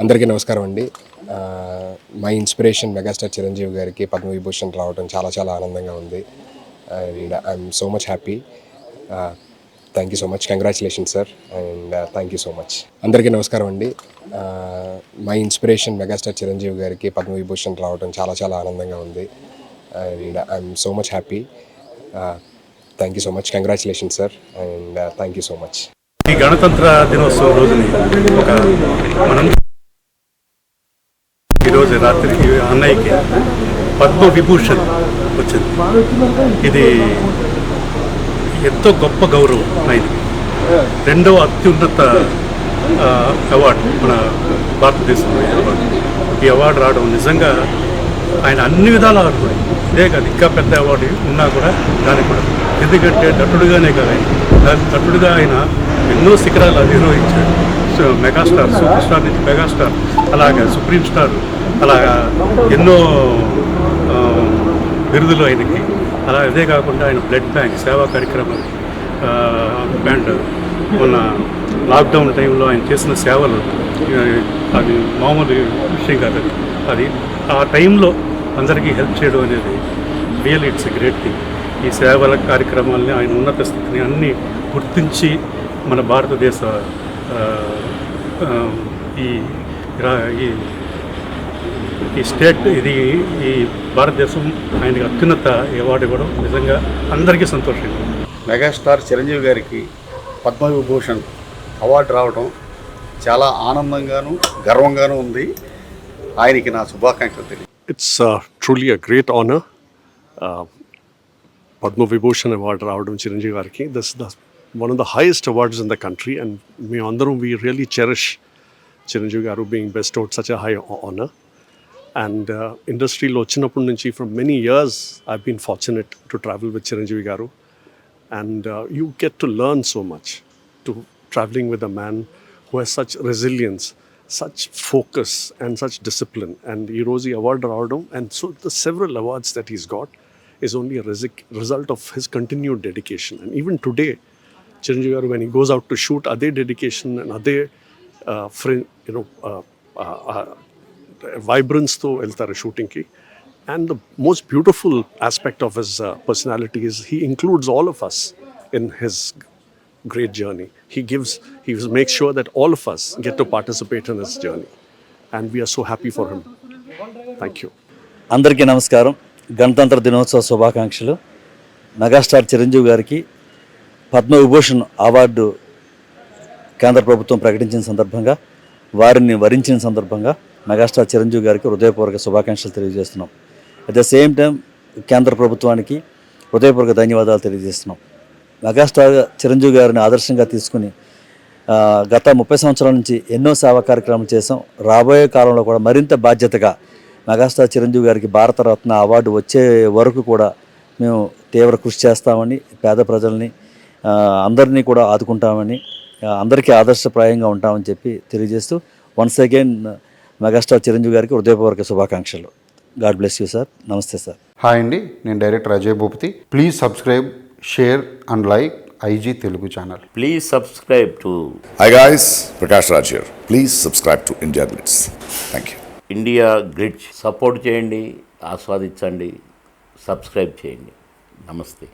అందరికీ నమస్కారం అండి. మై ఇన్స్పిరేషన్ మెగాస్టార్ చిరంజీవి గారికి పద్మవిభూషణ్ రావడం చాలా చాలా ఆనందంగా ఉంది. And I'm so much happy. Thank you so much. Congratulation sir. And thank you so much. అందరికీ నమస్కారం అండి. మై ఇన్స్పిరేషన్ మెగాస్టార్ చిరంజీవి గారికి పద్మవిభూషణ్ రావడం చాలా చాలా ఆనందంగా ఉంది. And I'm so much happy. Thank you so much. Congratulation sir. And thank you so much. ఈ గణతంత్ర దినోత్సవం రోజుని ఒక మనం ఈరోజు రాత్రి అన్నయ్యకి పద్మవిభూషణ్ వచ్చింది. ఇది ఎంతో గొప్ప గౌరవం ఆయన రెండవ అత్యున్నత అవార్డు మన భారతదేశంలో ఈ అవార్డు. ఈ అవార్డు రావడం నిజంగా ఆయన అన్ని విధాల అర్హుడు ఇదే కాదు ఇంకా పెద్ద అవార్డు ఉన్నా కూడా దానికి కూడా. ఎందుకంటే నటుడుగానే కాదు ఆయన. న- నటుడుగా ఆయన ఎన్నో శిఖరాలు అధిరోహించాడు. సో మెగాస్టార్ సూపర్ స్టార్ నుంచి మెగాస్టార్ అలాగా సుప్రీం స్టార్ అలా ఎన్నో బిరుదులు ఆయనకి. అలా అదే కాకుండా ఆయన బ్లడ్ బ్యాంక్ సేవా కార్యక్రమం బ్యాండ్ మొన్న లాక్డౌన్ టైంలో ఆయన చేసిన సేవలు అది మామూలు విషయం కాదు అది. ఆ టైంలో అందరికీ హెల్ప్ చేయడం అనేది రియల్ ఇట్స్ గ్రేట్ థింగ్. ఈ సేవల కార్యక్రమాలని ఆయన ఉన్నత స్థితిని అన్నీ గుర్తించి మన భారతదేశ ఈ ఈ ఈ స్టేట్ ఇది ఈ భారతదేశం ఆయనకి అత్యున్నత అవార్డు ఇవ్వడం నిజంగా అందరికీ సంతోషంగా. మెగాస్టార్ చిరంజీవి గారికి పద్మవిభూషణ్ అవార్డు రావడం చాలా ఆనందంగాను గర్వంగాను ఉంది ఆయనకి నా శుభాకాంక్షలు తెలియదు a great honor. Uh, Padma Vibhushan Award రావడం చిరంజీవి గారికి this the one of the highest awards in the country and మేము అందరం we really cherish Chiranjeevi garu being bestowed such a high honour and ఇండస్ట్రీలో వచ్చినప్పటి నుంచి from many years I been fortunate to travel with Chiranjeevi garu and uh, you get to learn so much to traveling with a man who has such resilience such focus and such discipline and Erosi award Raudam and so the several awards that he's got is only a resi- result of his continued dedication and even today Chiranjeevi garu when he goes out to shoot other dedication and other uh, వైబ్రెన్స్తో తో వెళ్తారు షూటింగ్కి and the most beautiful aspect of his personality is he includes all of us in his great journey. He gives, he makes sure that all of us get to participate in his journey. And we are so happy for him. Thank you. అందరికీ నమస్కారం గణతంత్ర దినోత్సవ శుభాకాంక్షలు megastar Chiranjeevi గారికి Padma Vibhushan award కేంద్ర ప్రభుత్వం ప్రకటించిన సందర్భంగా వారిని వరించిన సందర్భంగా మెగాస్టార్ చిరంజీవి గారికి హృదయపూర్వక శుభాకాంక్షలు తెలియజేస్తున్నాం. అట్ ద సేమ్ టైం కేంద్ర ప్రభుత్వానికి హృదయపూర్వక ధన్యవాదాలు తెలియజేస్తున్నాం. మెగాస్టార్ చిరంజీవి గారిని ఆదర్శంగా తీసుకుని గత ముప్పై సంవత్సరాల నుంచి ఎన్నో సేవా కార్యక్రమాలు చేసాం రాబోయే కాలంలో కూడా మరింత బాధ్యతగా మెగాస్టార్ చిరంజీవి గారికి భారతరత్న అవార్డు వచ్చే వరకు కూడా మేము తీవ్ర కృషి చేస్తామని పేద ప్రజల్ని అందరినీ కూడా ఆదుకుంటామని అందరికీ ఆదర్శప్రాయంగా ఉంటామని చెప్పి తెలియజేస్తూ వన్స్ అగైన్ మెగాస్టార్ చిరంజీవి గారికి హృదయపూర్వక శుభాకాంక్షలు. God bless you sir. నమస్తే సార్. హాయ్ అండి. నేను director Ajay Bhupathi. Please subscribe share and like IG Telugu channel. Please subscribe to Hi guys, Prakash Raj here. Please subscribe to India Glitz. Thank you. India Glitz support చేయండి ఆస్వాదించండి subscribe చేయండి. నమస్తే.